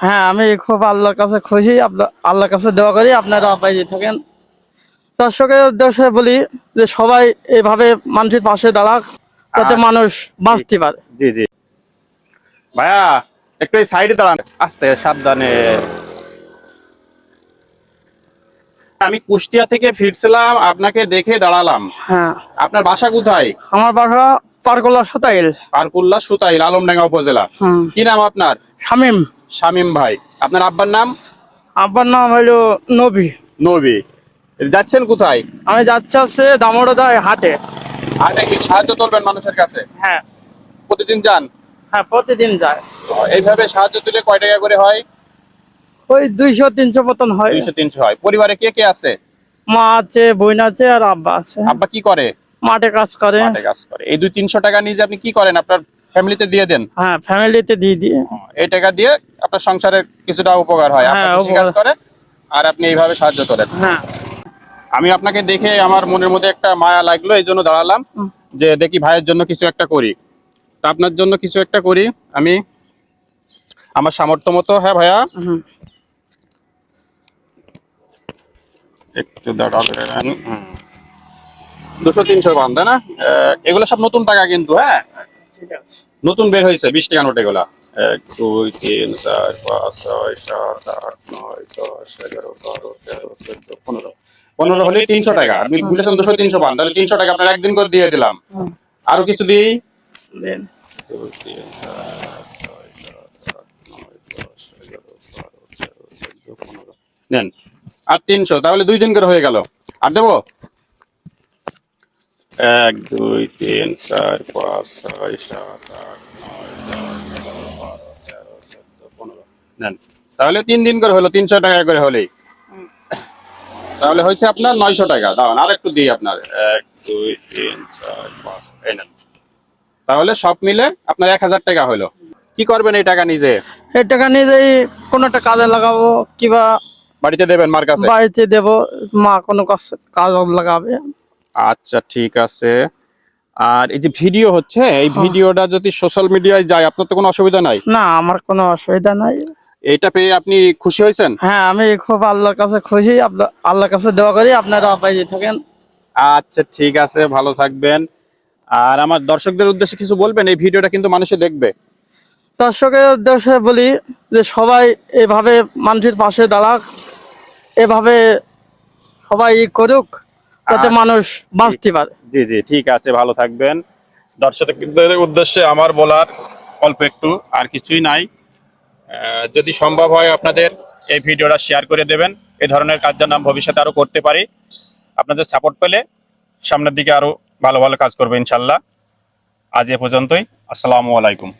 হ্যাঁ আমি খুব আল্লাহর কাছে খুশি। আপনার আল্লাহর কাছে দোয়া করি আপনারা বাইরে থাকেন। দর্শকের উদ্দেশ্যে বলি যে সবাই এভাবে মানুষের পাশে দাঁড়াক যাতে। মানুষ বাঁচতে পারে। জি জি। ভাইয়া একটু এই সাইডে দাঁড়ান। আস্তে সাবধানে। আমি কুষ্টিয়া থেকে ফিরছিলাম আপনাকে দেখে দাঁড়ালাম। হ্যাঁ। আপনার বাসা কোথায়? আমার বাসা পারকোলা সতাইল। পারকুল্লা সুতাইল আলমডাঙ্গা উপজেলা। কি নাম আপনার? শামিম। শামিম ভাই। আপনার আব্বার নাম? আব্বার নাম হইল নবী। নবী। যাচ্ছেন কোথায়? আমি যাচ্ছি হচ্ছে দামোড়াদায় হাটে। আর নাকি সাহায্য তুলবেন মানুষের কাছে? হ্যাঁ। প্রতিদিন যান? হ্যাঁ প্রতিদিন যায়। এইভাবে সাহায্য তুলে কয় টাকা করে হয়? ওই দুইশো তিনশো মতন হয়। দুইশো তিনশো হয়। পরিবারে কে কে আছে? মা আছে বোন আছে আর আব্বা আছে। আব্বা কি করে? মাঠে কাজ করে। মাঠে কাজ করে। এই দুই তিনশো টাকা নিয়ে যে আপনি কি করেন? আপনার ফ্যামিলিতে দিয়ে দেন? হ্যাঁ ফ্যামিলিতে দিয়ে দিয়ে এই টাকা দিয়ে আপনার সংসারের কিছুটা উপকার হয়। হ্যাঁ, কাজ করে আর আপনি এইভাবে সাহায্য করেন। হ্যাঁ। আমি আপনাকে দেখে আমার মনের মধ্যে একটা মায়া লাগল এই জন্য দাঁড়ালাম যে দেখি ভাইয়ের জন্য কিছু একটা করি। তা আপনার জন্য কিছু একটা করি। আমি আমার সামর্থ্য মতো হ্যাঁ ভাইয়া? একটু দাঁড়াবেন। দুশো তিনশো পান তাই না? এগুলো সব নতুন টাকা কিন্তু হ্যাঁ? নতুন বের হয়েছে বিশ টাকা নোট এগুলা। এক দুই তিন চার পাঁচ ছয় সাত আট নয় দশ এগারো বারো তেরো চোদ্দ পনেরো। পনেরো হলে তিনশো টাকা। আপনি বলেছেন দুশো তিনশো পান তাহলে তিনশো টাকা আপনার একদিন করে দিয়ে দিলাম। আরও কিছু দিই। নেন আর তিনশো তাহলে দুই দিন করে হয়ে গেল। আর দেবো? এক দুই তিন চার পাঁচ ছয় সাত আট নয় দশ এগারো বারো তেরো চোদ্দ পনেরো। নেন। তাহলে তিন দিন করে হলো তিনশো টাকা করে হলেই। তাহলে হয়েছে আপনার নয়শো টাকা। দাঁড়ান আর একটু দিই আপনার। এক দুই তিন চার পাঁচ এই নেন। তাহলে সব মিলে আপনার এক হাজার টাকা হলো। কি করবেন এই টাকা নিজে? এই টাকা নিজেই কোনো একটা কাজে লাগাবো কিবা বাড়িতে দেবেন মার কাছে? বাড়িতে দেবো মা কোনো কাজ কাজ লাগাবে। আচ্ছা ঠিক আছে। আর এই যে ভিডিও হচ্ছে এই ভিডিওটা যদি সোশ্যাল মিডিয়ায় যায় আপনার তো কোনো অসুবিধা নাই? না আমার কোনো অসুবিধা নাই। এটা পেয়ে আপনি খুশি হয়েছেন? হ্যাঁ আমি খুব আল্লাহর কাছে খুশি। আপনার আল্লাহর কাছে দোয়া করি আপনারা বাইরে থাকেন। আচ্ছা ঠিক আছে ভালো থাকবেন। আর আমার দর্শকদের উদ্দেশ্যে কিছু বলবেন? এই ভিডিওটা কিন্তু মানুষে দেখবে। দর্শকের উদ্দেশ্যে বলি যে সবাই এভাবে মানুষের পাশে দাঁড়াক। এভাবে সবাই ই করুক। যাতে মানুষ বাঁচতে পারে। জি জি ঠিক আছে ভালো থাকবেন। দর্শকদের উদ্দেশ্যে আমার বলার অল্প একটু আর কিছুই নাই। যদি সম্ভব হয় আপনাদের এই ভিডিওটা শেয়ার করে দেবেন। এই ধরনের কাজ যেন ভবিষ্যতে আরও করতে পারি। আপনাদের সাপোর্ট পেলে সামনের দিকে আরও ভালো ভালো কাজ করব ইনশাল্লাহ। আজ এ পর্যন্তই। আসসালামু আলাইকুম।